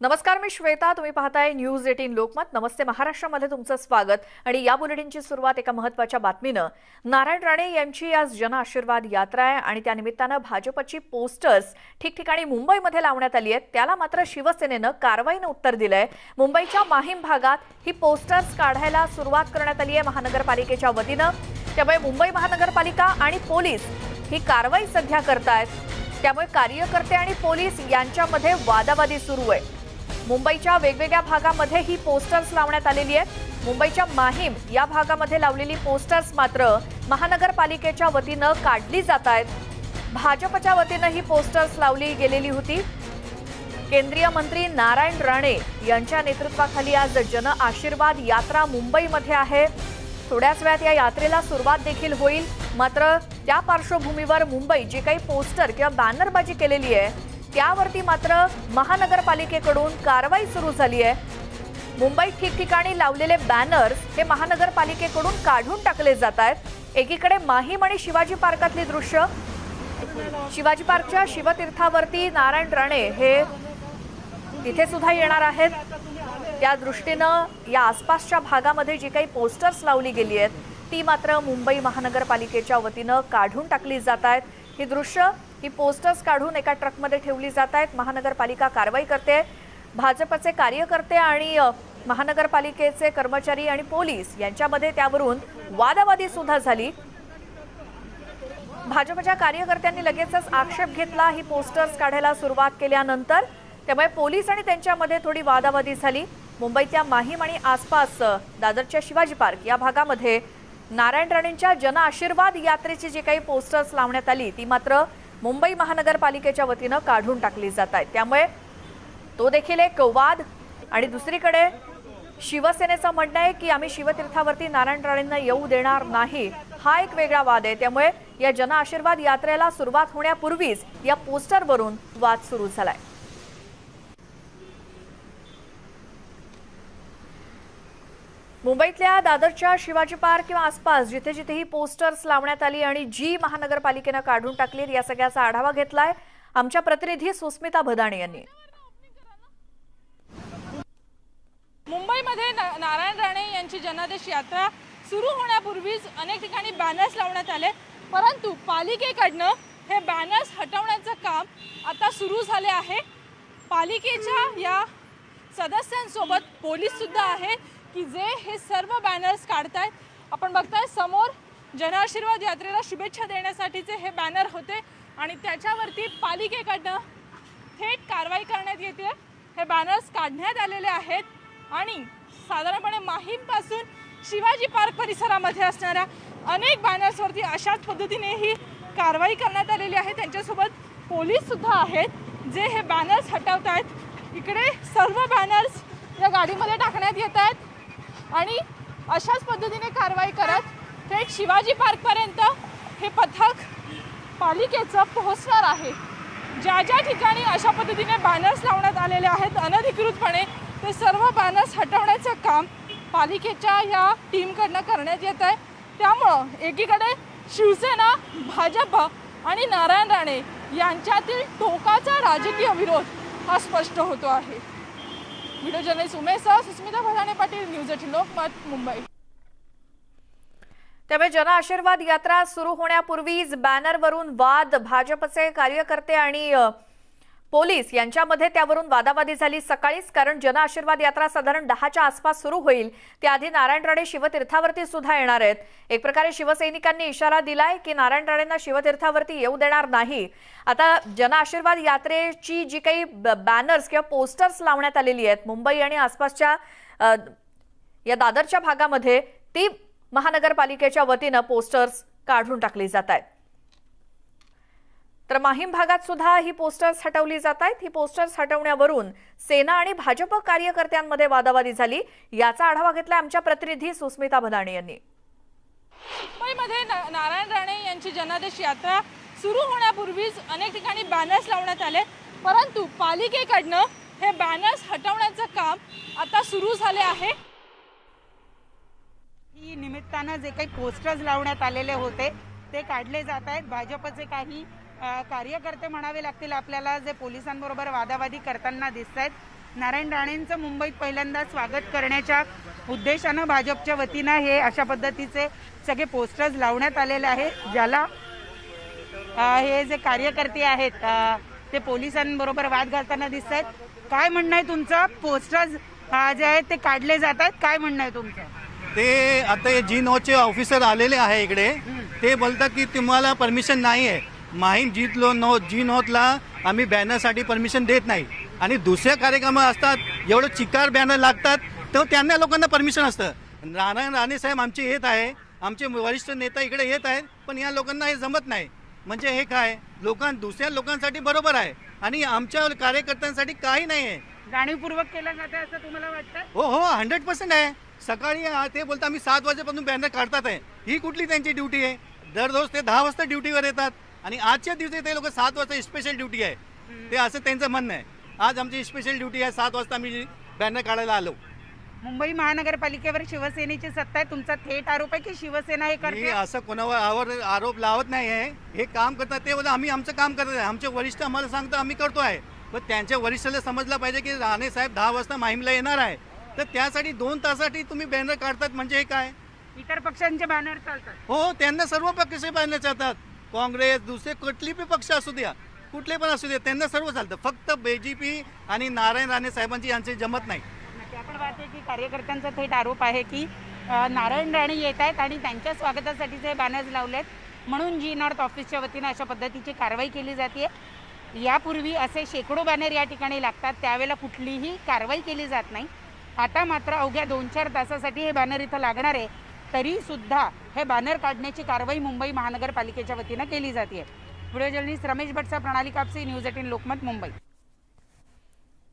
नमस्कार मी श्वेता. तुम्ही पाहताय न्यूज एटीन लोकमत. नमस्ते महाराष्ट्रामध्ये तुमचं स्वागत. आणि या बुलेटिनची सुरुवात एका महत्त्वाच्या बातमीनं. नारायण राणे यांची आज जन आशीर्वाद यात्रा आहे आणि त्यानिमित्तानं भाजपची पोस्टर्स ठिकठिकाणी मुंबईमध्ये लावण्यात आली आहेत. त्याला मात्र शिवसेनेनं कारवाईनं उत्तर दिलंय. मुंबईच्या माहीम भागात ही पोस्टर्स काढायला सुरुवात करण्यात आली आहे महानगरपालिकेच्या वतीनं. त्यामुळे मुंबई महानगरपालिका आणि पोलीस ही कारवाई सध्या करतायत. त्यामुळे कार्यकर्ते आणि पोलीस यांच्यामध्ये वादावादी सुरू आहे. मुंबईच्या वेगवेगळ्या भागामध्ये ही पोस्टर्स लावण्यात आलेली आहेत. मुंबईच्या माहीम या भागामध्ये लावलेली पोस्टर्स मात्र महानगरपालिकेच्या वतीनं काढली जात आहेत. भाजपच्या वतीनं ही पोस्टर्स लावली गेलेली होती. केंद्रीय मंत्री नारायण राणे यांच्या नेतृत्वाखाली आज जन आशीर्वाद यात्रा मुंबईमध्ये आहे. थोड्याच वेळात या यात्रेला सुरुवात देखील होईल. मात्र त्या पार्श्वभूमीवर मुंबई जी काही पोस्टर किंवा बॅनरबाजी केलेली आहे त्यावरती मात्र महानगरपालिकेकडून कारवाई सुरू झाली आहे. मुंबईत ठिकठिकाणी लावलेले बॅनर्स हे महानगरपालिकेकडून काढून टाकले जात आहेत. एकीकडे माहीम आणि शिवाजी पार्कातली दृश्य शिवाजी पार्कच्या शिवतीर्थावरती नारायण राणे हे तिथे सुद्धा येणार आहेत. त्या दृष्टीनं या आसपासच्या भागामध्ये जी काही पोस्टर्स लावली गेली आहेत ती मात्र मुंबई महानगरपालिकेच्या वतीनं काढून टाकली जात आहेत. ही दृश्य ही पोस्टर्स काढून एका ट्रकमध्ये ठेवली जात आहेत. महानगरपालिका कारवाई करते भाजपचे कार्यकर्ते आणि महानगरपालिकेचे कर्मचारी आणि पोलीस यांच्यामध्ये त्यावरून वादावादी सुद्धा झाली. भाजपच्या कार्यकर्त्यांनी लगेचच आक्षेप घेतला. ही पोस्टर्स काढायला सुरुवात केल्यानंतर त्यामुळे पोलीस आणि त्यांच्यामध्ये थोडी वादावादी झाली. मुंबईतल्या माहीम आणि आसपास दादरच्या शिवाजी पार्क या भागामध्ये नारायण राणेंच्या जन आशीर्वाद यात्रेची जी काही पोस्टर्स लावण्यात आली ती मात्र मुंबई महानगरपालिकेच्या वतीनं काढून टाकली जात आहेत. त्यामुळे तो देखील एक वाद. आणि दुसरीकडे शिवसेनेचं म्हणणं आहे की आम्ही शिवतीर्थावरती नारायण राणेंना येऊ देणार नाही. हा एक वेगळा वाद आहे. त्यामुळे या जन आशीर्वाद यात्रेला सुरुवात होण्यापूर्वीच या पोस्टरवरून वाद सुरू झालाय. मुंबईतल्या दादरच्या शिवाजी पार्क किंवा आसपास जिथे जिथे ही पोस्टर्स लावण्यात आली आणि जी महानगरपालिकेनं काढून टाकली या सगळ्याचा आढावा घेतलाय. आमच्या प्रतिनिधी सुस्मिता भदाणे यांनी. मुंबईमध्ये नारायण राणे यांची जनादेश यात्रा सुरू होण्यापूर्वीच अनेक ठिकाणी बॅनर्स लावण्यात आले. परंतु पालिकेकडनं हे बॅनर्स हटवण्याचं काम आता सुरू झाले आहे. पालिकेच्या या सदस्यांसोबत पोलीस सुद्धा आहे. की जे हे सर्व बॅनर्स काढतायत. आपण बघताय समोर जनआशीर्वाद यात्रेला शुभेच्छा देण्यासाठीचे हे बॅनर होते आणि त्याच्यावरती पालिकेकडनं थेट कारवाई करण्यात येते. हे बॅनर्स काढण्यात आलेले आहेत आणि साधारणपणे माहीमपासून शिवाजी पार्क परिसरामध्ये असणाऱ्या अनेक बॅनर्सवरती अशाच पद्धतीने ही कारवाई करण्यात आलेली आहे. त्यांच्यासोबत पोलीससुद्धा आहेत जे हे बॅनर्स हटवत आहेत इकडे सर्व बॅनर्स या गाडीमध्ये टाकण्यात येत आहेत आणि अशाच पद्धतीने कारवाई करत थेट शिवाजी पार्कपर्यंत हे पथक पालिकेचं पोहोचणार आहे. ज्या ज्या ठिकाणी अशा पद्धतीने बॅनर्स लावण्यात आलेले आहेत अनधिकृतपणे ते सर्व बॅनर्स हटवण्याचं काम पालिकेच्या या टीमकडनं करण्यात येत आहे. त्यामुळं एकीकडे शिवसेना भाजप आणि नारायण राणे यांच्यातील टोकाचा राजकीय विरोध हा स्पष्ट होतो आहे. Video journalist Umesh Susmita Bharane Patil news eighteen Lokmat Mumbai त्यामुळे जन आशीर्वाद यात्रा सुरू होण्यापूर्वीच बॅनरवरून वाद भाजपचे कार्यकर्ते आणि पोलीस यांच्यामध्ये त्यावरून वादावादी झाली. सकाळीच कारण जन आशीर्वाद यात्रा साधारण दहाच्या आसपास सुरू होईल. त्याआधी नारायण राणे शिवतीर्थावरती सुद्धा येणार आहेत. एक प्रकारे शिवसैनिकांनी इशारा दिलाय की नारायण राणेंना शिवतीर्थावरती येऊ देणार नाही. आता जन आशीर्वाद यात्रेची जी काही बॅनर्स किंवा पोस्टर्स लावण्यात आलेली आहेत मुंबई आणि आसपासच्या या दादरच्या भागामध्ये ती महानगरपालिकेच्या वतीनं पोस्टर्स काढून टाकली जात आहेत. तर माहीम भागात सुद्धा ही पोस्टर्स हटवली जात आहेत. ही पोस्टर्स हटवण्यावरून सेना आणि भाजप कार्यकर्त्यांमध्ये वादावादी झाली. याचा आढावा घेतला आमच्या प्रतिनिधी सुस्मिता भदाणे यांनी. मुंबईमध्ये नारायण राणे यांची जनादेश यात्रा सुरू होण्यापूर्वीच अनेक ठिकाणी बॅनर्स लावण्यात आले. परंतु पालिकेकडनं हे बॅनर्स हटवण्याचं काम आता सुरू झाले आहे. ही निमित्तानं जे काही पोस्टर्स लावण्यात आलेले होते ते काढले जात आहेत. भाजपचे काही कार्यकर्ते म्हणावे लागतील आपल्याला जे पोलिसांबरोबर वादावादी करताना दिसत आहेत नारायण राणेंचं मुंबईत पहिल्यांदा स्वागत करण्याच्या उद्देशानं भाजपच्या वतीनं हे अशा पद्धतीचे सगळे पोस्टर्स लावण्यात आलेले आहे ज्याला हे जे कार्यकर्ते आहेत ते पोलिसांबरोबर वाद घालताना दिसत आहेत काय म्हणणं आहे तुमचं? पोस्टर्स जे आहेत ते काढले जात आहेत काय म्हणणं आहे तुमचं? ते आता हे जी नोचे ऑफिसर आलेले आहे इकडे ते बोलतात की तुम्हाला परमिशन नाही आहे माहीम जीत लो नो जी नोतला आम्ही बॅनरसाठी परमिशन देत नाही. आणि दुसऱ्या कार्यक्रम असतात एवढं चिकार बॅनर लागतात तर त्यांना लोकांना परमिशन असतं. नारायण राणे साहेब आमचे येत आहे आमचे वरिष्ठ नेता इकडे येत आहेत पण या लोकांना हे जमत नाही. म्हणजे हे काय? लोकां दुसऱ्या लोकांसाठी बरोबर आहे आणि आमच्या कार्यकर्त्यांसाठी काही नाही आहे. जाणीवपूर्वक केलं जातं असं तुम्हाला वाटतं हो हो हंड्रेड पर्सेंट आहे. सकाळी ते बोलतात आम्ही सात वाजेपासून बॅनर काढतात आहे. ही कुठली त्यांची ड्युटी आहे? दररोज ते दहा वाजता ड्युटीवर येतात. आणि आजच्या दिवशी ते लोक सात वाजता स्पेशल ड्युटी आहे. ते असं त्यांचं म्हणणं आहे. आज आमची स्पेशल ड्युटी आहे सात वाजता आम्ही बॅनर काढायला आलो. मुंबई महानगरपालिकेवर शिवसेनेची सत्ता आहे तुमचा थेट आरोप आहे की शिवसेना हे मी करते असं कोणावर आरोप लावत नाही आहे. हे काम करतात ते बोलतात आम्ही आमचं काम करत आहे आमचे वरिष्ठ आम्हाला सांगतो आम्ही करतो आहे. पण त्यांच्या वरिष्ठाला समजलं पाहिजे की राणे साहेब दहा वाजता माहीमला येणार आहे. तर त्यासाठी दोन तासासाठी तुम्ही बॅनर काढतात म्हणजे हे काय? इतर पक्षांचे बॅनर चालतात. हो त्यांना सर्व पक्ष बॅनर चालतात. काँग्रेस दुसरे कुठली बी पक्ष असू द्या कुठले पण असू द्या त्यांना सर्व चालतं. फक्त बीजेपी आणि नारायण राणे साहेबांची यांचे जमत नाही. आपण पाहते की कार्यकर्त्यांचा थेट आरोप आहे की नारायण राणे येत आहेत आणि त्यांच्या स्वागतासाठीचे बॅनर्स लावलेत म्हणून जी नॉर्थ ऑफिसच्या वतीनं अशा पद्धतीची कारवाई केली जाते यापूर्वी असे शेकडो बॅनर या ठिकाणी लागतात त्यावेळेला कुठलीही कारवाई केली जात नाही. आता मात्र अवघ्या दोन चार तासासाठी हे बॅनर इथं लागणार आहे. तरीसुद्धा हे बॅनर काढण्याची कारवाई मुंबई महानगरपालिकेच्या वतीनं केली जाते. व्हिडिओ जर्नलिस्ट रमेश भटसा प्रणाली कापसे न्यूज एटीन लोकमत मुंबई.